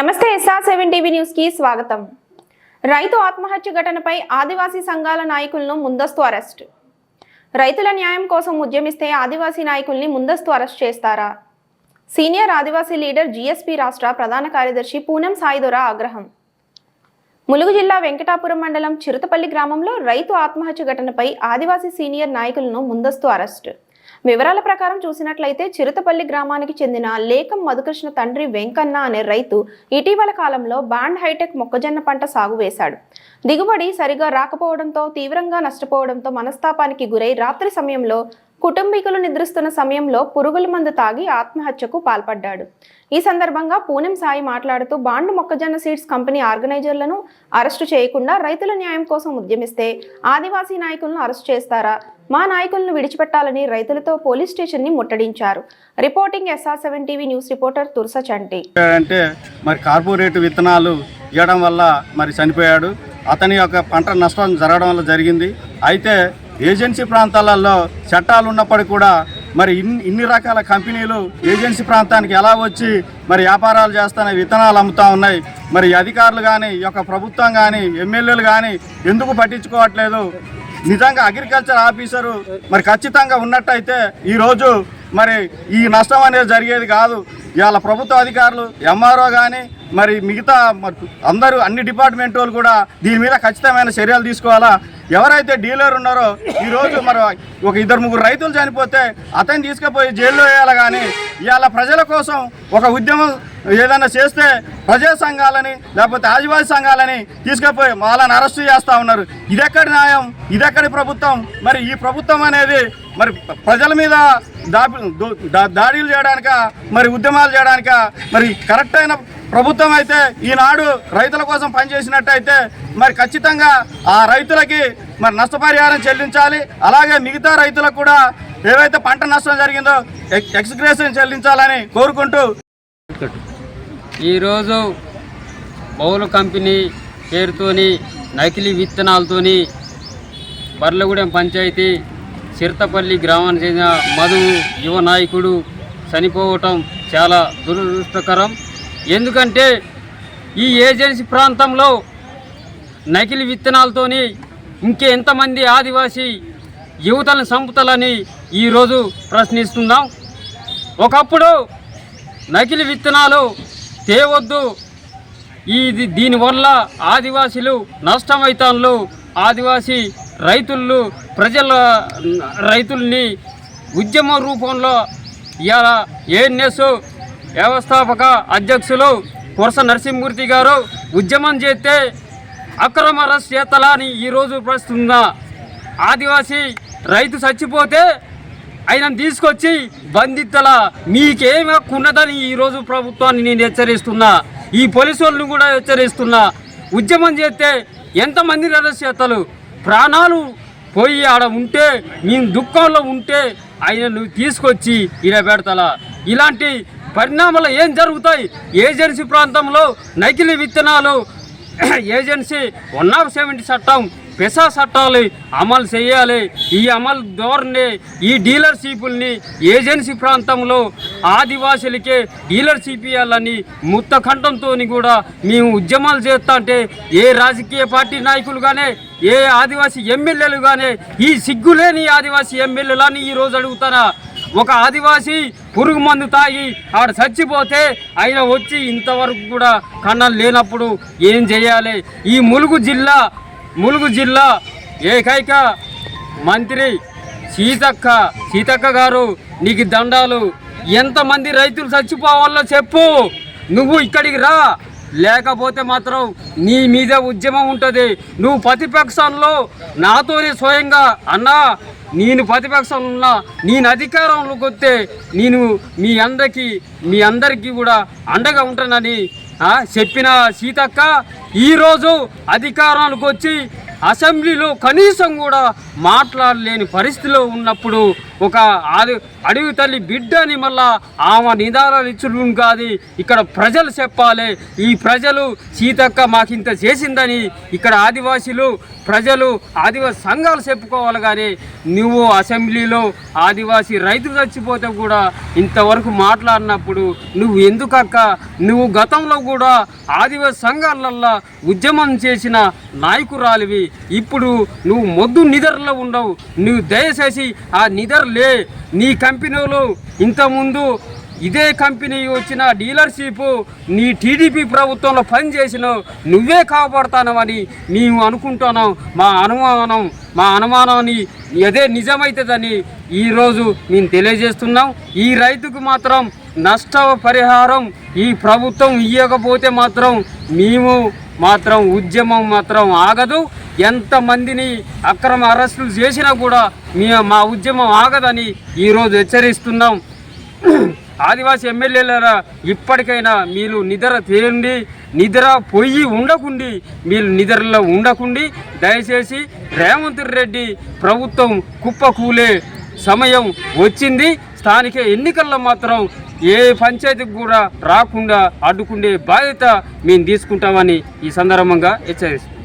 నమస్తే SR seven TV న్యూస్కి స్వాగతం. రైతు ఆత్మహత్య ఘటనపై ఆదివాసీ సంఘాల నాయకులను ముందస్తు అరెస్ట్. రైతుల న్యాయం కోసం ఉద్యమిస్తే ఆదివాసీ నాయకుల్ని ముందస్తు అరెస్ట్ చేస్తారా? సీనియర్ ఆదివాసీ లీడర్ జీఎస్పీ రాష్ట్ర ప్రధాన కార్యదర్శి పూనం సాయిదొర ఆగ్రహం. ములుగు జిల్లా వెంకటాపురం మండలం చిరుతపల్లి గ్రామంలో రైతు ఆత్మహత్య ఘటనపై ఆదివాసీ సీనియర్ నాయకులను ముందస్తు అరెస్ట్. వివరాల ప్రకారం చూసినట్లయితే చిరుతపల్లి గ్రామానికి చెందిన లేకం మధుకృష్ణ తండ్రి వెంకన్న అనే రైతు ఇటీవల కాలంలో బాండ్ హైటెక్ మొక్కజొన్న పంట సాగు వేశాడు. దిగుబడి సరిగా రాకపోవడంతో తీవ్రంగా నష్టపోవడంతో మనస్తాపానికి గురై రాత్రి సమయంలో కుటుంబీకులు నిద్రిస్తున్న సమయంలో పురుగుల మందు తాగి ఆత్మహత్యకు పాల్పడ్డాడు. ఈ సందర్భంగా పూనెం సాయి మాట్లాడుతూ బాండ్ మొక్కజొన్న సీడ్స్ కంపెనీ ఆర్గనైజర్లను అరెస్టు చేయకుండా రైతుల న్యాయం కోసం ఉద్యమిస్తే ఆదివాసీ నాయకులను అరెస్ట్ చేస్తారా? మా నాయకులను విడిచిపెట్టాలని రైతులతో పోలీస్ స్టేషన్ని ముట్టడించారు. Reporting SR seven TV news reporter Tursa Chanti. అంటే మరి కార్పొరేట్ విత్తనాలు ఇవ్వడం వల్ల మరి చనిపోయాడు. అతని యొక్క పంట నష్టం జరగడం వల్ల జరిగింది. అయితే ఏజెన్సీ ప్రాంతాలలో చట్టాలు ఉన్నప్పటికీ కూడా మరి ఇన్ని ఇన్ని రకాల కంపెనీలు ఏజెన్సీ ప్రాంతానికి ఎలా వచ్చి మరి వ్యాపారాలు చేస్తానే విత్తనాలు అమ్ముతా ఉన్నాయి. మరి అధికారులు కానీ ఈ యొక్క ప్రభుత్వం కానీ ఎమ్మెల్యేలు కానీ ఎందుకు పట్టించుకోవట్లేదు? నిజంగా అగ్రికల్చర్ ఆఫీసరు మరి ఖచ్చితంగా ఉన్నట్టయితే ఈరోజు మరి ఈ నష్టం అనేది జరిగేది కాదు. ఇవాళ ప్రభుత్వ అధికారులు ఎంఆర్ఓ కానీ మరి మిగతా మరి అందరూ అన్ని డిపార్ట్మెంట్ వాళ్ళు కూడా దీని మీద ఖచ్చితమైన చర్యలు తీసుకోవాలా? ఎవరైతే డీలర్ ఉన్నారో ఈరోజు మరి ఒక ఇద్దరు ముగ్గురు రైతులు చనిపోతే అతన్ని తీసుకుపోయి జైల్లో వేయాలి కానీ ఇవాళ ప్రజల కోసం ఒక ఉద్యమం ఏదైనా చేస్తే ప్రజా సంఘాలని లేకపోతే ఆదివాసీ సంఘాలని తీసుకుపోయి వాళ్ళని అరెస్ట్ చేస్తూ ఉన్నారు. ఇదెక్కడి న్యాయం? ఇదెక్కడి ప్రభుత్వం? మరి ఈ ప్రభుత్వం అనేది మరి ప్రజల మీద దాడి దా- దాడులు చేయడానిక? మరి ఉద్యమాలు చేయడానిక? మరి కరెక్ట్ అయిన ప్రభుత్వం అయితే ఈనాడు రైతుల కోసం పనిచేసినట్టయితే మరి ఖచ్చితంగా ఆ రైతులకి మరి నష్టపరిహారం చెల్లించాలి. అలాగే మిగతా రైతులకు కూడా ఏవైతే పంట నష్టం జరిగిందో ఎక్స్గ్రేషన్ చెల్లించాలని కోరుకుంటూ ఈరోజు బౌలు కంపెనీ పేరుతోని నకిలీ విత్తనాలతోని బర్లగూడెం పంచాయతీ చిరతపల్లి గ్రామానికి చెందిన మధు యువ నాయకుడు చనిపోవటం చాలా దురదృష్టకరం. ఎందుకంటే ఈ ఏజెన్సీ ప్రాంతంలో నకిలీ విత్తనాలతోని ఇంకెంతమంది ఆదివాసీ యువతలను చంపుతాలని ఈరోజు ప్రశ్నిస్తున్నాం. ఒకప్పుడు నకిలీ విత్తనాలు తేవద్దు. ఇది దీనివల్ల ఆదివాసీలు నష్టమవుతాన్లు ఆదివాసీ రైతులు ప్రజల రైతుల్ని ఉద్యమ రూపంలో ఇలా ఏఎన్ఎస్ వ్యవస్థాపక అధ్యక్షులు పురస నరసింహమూర్తి గారు ఉద్యమం చేస్తే అక్రమ అరెస్ట్ అని ఈరోజు ప్రస్తున్నా ఆదివాసీ రైతు చచ్చిపోతే ఆయనను తీసుకొచ్చి బంధిత్తల మీకేమి హక్కు ఉన్నదని ఈరోజు ప్రభుత్వాన్ని నేను హెచ్చరిస్తున్నా. ఈ పోలీసు వాళ్ళని కూడా హెచ్చరిస్తున్నా. ఉద్యమం చేస్తే ఎంతమంది అరెస్ట్ చేతలు? ప్రాణాలు పోయి ఆడ ఉంటే నేను దుఃఖంలో ఉంటే ఆయనను తీసుకొచ్చి ఇలా పెడతలా ఇలాంటి పరిణామాలు ఏం జరుగుతాయి? ఏజెన్సీ ప్రాంతంలో నకిలీ విత్తనాలు ఏజెన్సీ వన్ ఆఫ్ సెవెంటీ చట్టం పెసా చట్టాలు అమలు చేయాలి. ఈ అమలు ధోరణి ఈ డీలర్షిప్ని ఏజెన్సీ ప్రాంతంలో ఆదివాసులకే డీలర్షిప్ ఇవ్వాలని ముత్త కంఠంతో కూడా మేము ఉద్యమాలు చేస్తా అంటే ఏ రాజకీయ పార్టీ నాయకులు కానీ ఏ ఆదివాసీ ఎమ్మెల్యేలు కానీ ఈ సిగ్గులేని ఆదివాసీ ఎమ్మెల్యేలని ఈరోజు అడుగుతారా ఒక ఆదివాసీ పురుగు మందు తాగి ఆడ చచ్చిపోతే ఆయన వచ్చి ఇంతవరకు కూడా కన్నాలు లేనప్పుడు ఏం చేయాలి? ఈ ములుగు జిల్లా ములుగు జిల్లా ఏకైక మంత్రి సీతక్క సీతక్క గారు నీకు దండాలు. ఎంతమంది రైతులు చచ్చిపోవాలో చెప్పు. నువ్వు ఇక్కడికి రా. లేకపోతే మాత్రం నీ మీద ఉద్యమం ఉంటుంది. నువ్వు ప్రతిపక్షంలో నాతోనే స్వయంగా అన్నా నేను ప్రతిపక్షంలో నేను అధికారంలోకి వస్తే నేను మీ అందరికీ మీ అందరికీ కూడా అండగా ఉంటానని చెప్పిన సీతక్క ఈరోజు అధికారానికి వచ్చి అసెంబ్లీలో కనీసం కూడా మాట్లాడలేని పరిస్థితిలో ఉన్నప్పుడు ఒక ఆది అడవి తల్లి బిడ్డ అని మళ్ళా ఆమె నిదానాలు ఇచ్చుడు కాదు. ఇక్కడ ప్రజలు చెప్పాలి. ఈ ప్రజలు సీతక్క మాకింత చేసిందని ఇక్కడ ఆదివాసీలు ప్రజలు ఆదివాసీ సంఘాలు చెప్పుకోవాలి కానీ నువ్వు అసెంబ్లీలో ఆదివాసీ రైతులు చచ్చిపోతే కూడా ఇంతవరకు మాట్లాడినప్పుడు నువ్వు ఎందుకక్క? నువ్వు గతంలో కూడా ఆదివాసీ సంఘాలల్లో ఉద్యమం చేసిన నాయకురాలివి. ఇప్పుడు నువ్వు మొద్దు నిద్రలో ఉండవు. నువ్వు దయచేసి ఆ లే నీ కంపెనీలో ఇంతకుముందు ఇదే కంపెనీ వచ్చిన డీలర్షిప్ నీ టీడీపీ ప్రభుత్వంలో పనిచేసిన నువ్వే కాపాడుతానవని మేము అనుకుంటున్నాం. మా అనుమానం మా అనుమానాన్ని అదే నిజమవుతుందని ఈరోజు మేము తెలియజేస్తున్నాం. ఈ రైతుకు మాత్రం నష్ట పరిహారం ఈ ప్రభుత్వం ఇవ్వకపోతే మాత్రం మేము మాత్రం ఉద్యమం మాత్రం ఆగదు. ఎంతమందిని అక్రమ అరెస్టులు చేసినా కూడా మీ మా ఉద్యమం ఆగదని ఈరోజు హెచ్చరిస్తున్నాం. ఆదివాసీ ఎమ్మెల్యేలరా ఇప్పటికైనా మీరు నిద్ర తేండి నిద్ర పొయ్యి ఉండకుండి మీరు నిద్రలో ఉండకుండి దయచేసి రేవంత్ రెడ్డి ప్రభుత్వం కుప్పకూలే సమయం వచ్చింది. స్థానిక ఎన్నికల్లో మాత్రం ఏ పంచాయతీకి కూడా రాకుండా అడ్డుకుండే బాధ్యత మేము తీసుకుంటామని ఈ సందర్భంగా హెచ్చరిస్తాం